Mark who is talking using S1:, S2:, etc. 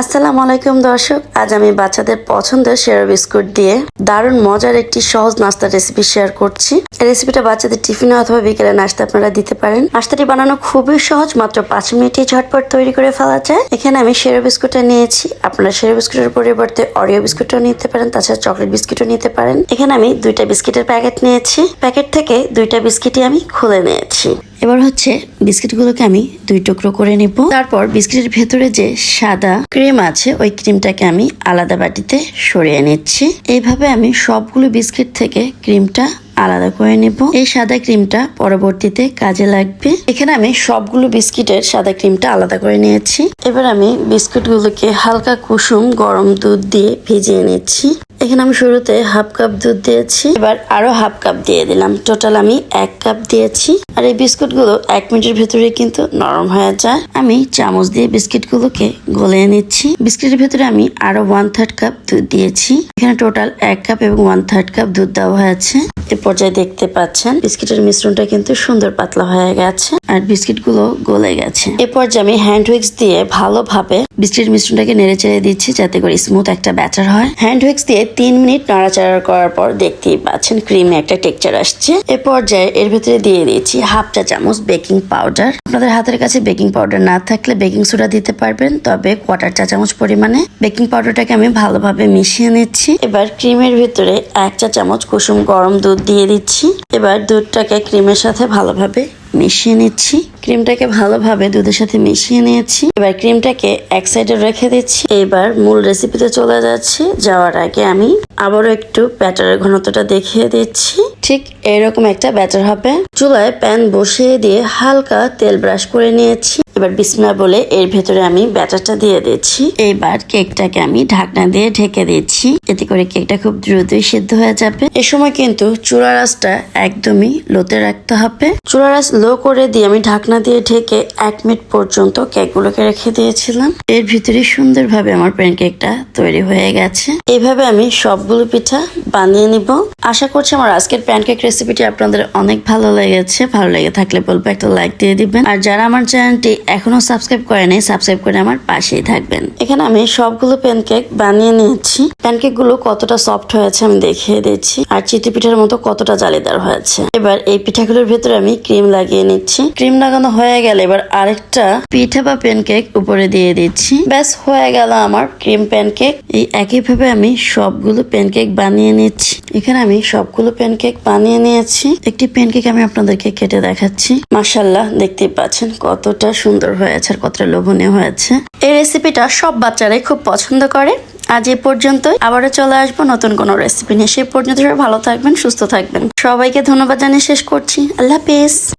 S1: আসসালামু আলাইকুম দর্শক, আজ আমি বাচ্চাদের পছন্দের শেয়ার বিস্কুট দিয়ে দারুণ মজার একটি সহজ নাস্তার রেসিপি শেয়ার করছি। রেসিপিটা বাচ্চাদের টিফিনে অথবা বিকেলে নাস্তা আপনারা দিতে পারেন। নাস্তাটি বানানো খুবই সহজ, মাত্র পাঁচ মিনিটে ঝটপট তৈরি করে ফেলা যায়। এখানে আমি শেয়ার বিস্কুটটা নিয়েছি। আপনারা শেয়ার বিস্কুটের পরিবর্তে অরিও বিস্কুটও নিতে পারেন, তাছাড়া চকলেট বিস্কুটও নিতে পারেন। এখানে আমি দুইটা বিস্কিটের প্যাকেট নিয়েছি। প্যাকেট থেকে দুইটা বিস্কিটই আমি খুলে নিয়েছি। এবার হচ্ছে বিস্কিটগুলোকে আমি দুই টুকরো করে নিব। তারপর বিস্কিটের ভেতরে যে সাদা ক্রিম আছে, ওই ক্রিমটাকে আমি আলাদা বাটিতে সরিয়ে নিচ্ছি। এইভাবে আমি সবগুলো বিস্কিট থেকে ক্রিমটা আলাদা করে নেব। এই সাদা ক্রিমটা পরবর্তীতে কাজে লাগবে। এখানে আমি সবগুলো বিস্কিটের সাদা ক্রিমটা আলাদা করে নিয়েছি। এবার আমি বিস্কুটগুলোকে হালকা কুসুম গরম দুধ দিয়ে ভিজিয়ে নিচ্ছি। এখানে আমি শুরুতে হাফ কাপ দুধ দিয়েছি। এবার আরও হাফ কাপ দিয়ে দিলাম। টোটাল আমি এক কাপ দিয়েছি। আর এই বিস্কুটগুলো এক মিনিটের ভেতরে কিন্তু নরম হয়ে যায়। আমি চামচ দিয়ে বিস্কিট গুলোকে গলিয়ে নিচ্ছি। বিস্কিটের ভেতরে আমি আরও ওয়ান থার্ড কাপ দুধ দিয়েছি। এখানে টোটাল এক কাপ এবং ওয়ান থার্ড কাপ দুধ দেওয়া হয়েছে। এ পর্যায়ে দেখতে পাচ্ছেন। বিস্কিটের মিশ্রণটা কিন্তু সুন্দর পাতলা হয়ে গেছে আর বিস্কিটগুলো গলে গেছে। এ পর্যায়ে আমি হ্যান্ড উইক্স দিয়ে ভালোভাবে বিস্কিটের মিশ্রণটাকে নেড়ে চেড়ে দিচ্ছি যাতে করে স্মুথ একটা ব্যাটার হয়। হ্যান্ড উইক্স দিয়ে তিন মিনিট নাড়াচাড়া করার পর দেখতেই পাচ্ছেন ক্রিমে একটা টেক্সচার আসছে। এ পর্যায়ে এর ভেতরে দিয়ে দিয়েছি হাফ চা চামচ বেকিং পাউডার আপনাদের হাতের কাছে বেকিং পাউডার না থাকলে বেকিং সোডা দিতে পারবেন, তবে কোয়ার্টার চা চামচ পরিমাণে বেকিং পাউডারটাকে আমি ভালোভাবে মিশিয়ে নিচ্ছি। এবার ক্রিমের ভিতরে এক চা চামচ কুসুম গরম দুধ দিয়ে দিচ্ছি। এবার দুধটাকে ক্রিমের সাথে ভালোভাবে মিশিয়ে নিচ্ছি। ক্রিমটাকে ভালোভাবে দুধের সাথে মিশিয়ে নিয়েছি। এবার ক্রিমটাকে এক সাইডে রেখে দিচ্ছি। এবার মূল রেসিপিতে চলে যাচ্ছি। যাওয়ার আগে আমি আবারও একটু ব্যাটারের ঘনত্বটা দেখিয়ে দিচ্ছি। ঠিক এরকম একটা ব্যাটার হবে। চুলায় প্যান বসিয়ে দিয়ে হালকা তেল ব্রাশ করে নিয়েছি। এবার বিসমিল্লাহ বলে এর ভেতরে আমি ব্যাটারটা দিয়ে দিচ্ছি এবার কেকটাকে আমি ঢাকনা দিয়ে ঢেকে দিচ্ছি এতে করে কেকটা খুব দ্রুতই সিদ্ধ হয়ে যাবে। এ সময় কিন্তু চূড়া রাসটা একদমই লোতে রাখতে হবে। চূড়া রাস লো করে দিয়ে আমি ঢাকনা দিয়ে ঢেকে এক মিনিট পর্যন্ত কেকগুলোকে রেখে দিয়েছিলাম। এর ভিতরে সুন্দরভাবে আমার প্যান কেকটা তৈরি হয়ে গেছে। এইভাবে আমি সবগুলো পিঠা বানিয়ে নিব। আশা করছি আমার আজকের প্যানকেক রেসিপিটি আপনাদের অনেক ভালো লেগেছে, ভালো লেগে থাকলে বলব একটা লাইক দিয়ে দিবেন। আর যারা আমার চ্যানেলটি এখনও সাবস্ক্রাইব করেনি সাবস্ক্রাইব করে আমার পাশেই থাকবেন। এখানে আমি সবগুলো প্যানকেক বানিয়ে নিয়েছি। প্যানকেকগুলো কতটা সফট হয়েছে আমি দেখিয়ে দিচ্ছি, আর চিটি পিঠার মতো কতটা জালিদার হয়েছে। এবার এই পিঠাগুলোর ভেতরে আমি ক্রিম লাগিয়ে নিচ্ছি। ক্রিম লাগানো হয়ে গেলে এবার আরেকটা পিঠা বা প্যানকেক উপরে দিয়ে দিচ্ছি। ব্যাস, হয়ে গেল আমার ক্রিম প্যানকেক এই একইভাবে আমি সবগুলো প্যানকেক বানিয়ে নিচ্ছি। এখানে আমি সবগুলো প্যানকেক বানিয়ে নিয়েছি। একটি প্যানকেক আমি আপনাদেরকে কেটে দেখাচ্ছি। মাসাল্লাহ দেখতেই পাচ্ছেন কতটা সুন্দর হয়েছে আর কতটা লোভনীয় হয়েছে। এই রেসিপিটা সব বাচ্চারাই খুব পছন্দ করে। আজ এ পর্যন্তই। আবারও চলে আসব নতুন কোনো রেসিপি নিয়ে। সেই পর্যন্ত সবাই ভালো থাকবেন, সুস্থ থাকবেন। সবাইকে ধন্যবাদ জানিয়ে শেষ করছি। আল্লাহ হাফেজ।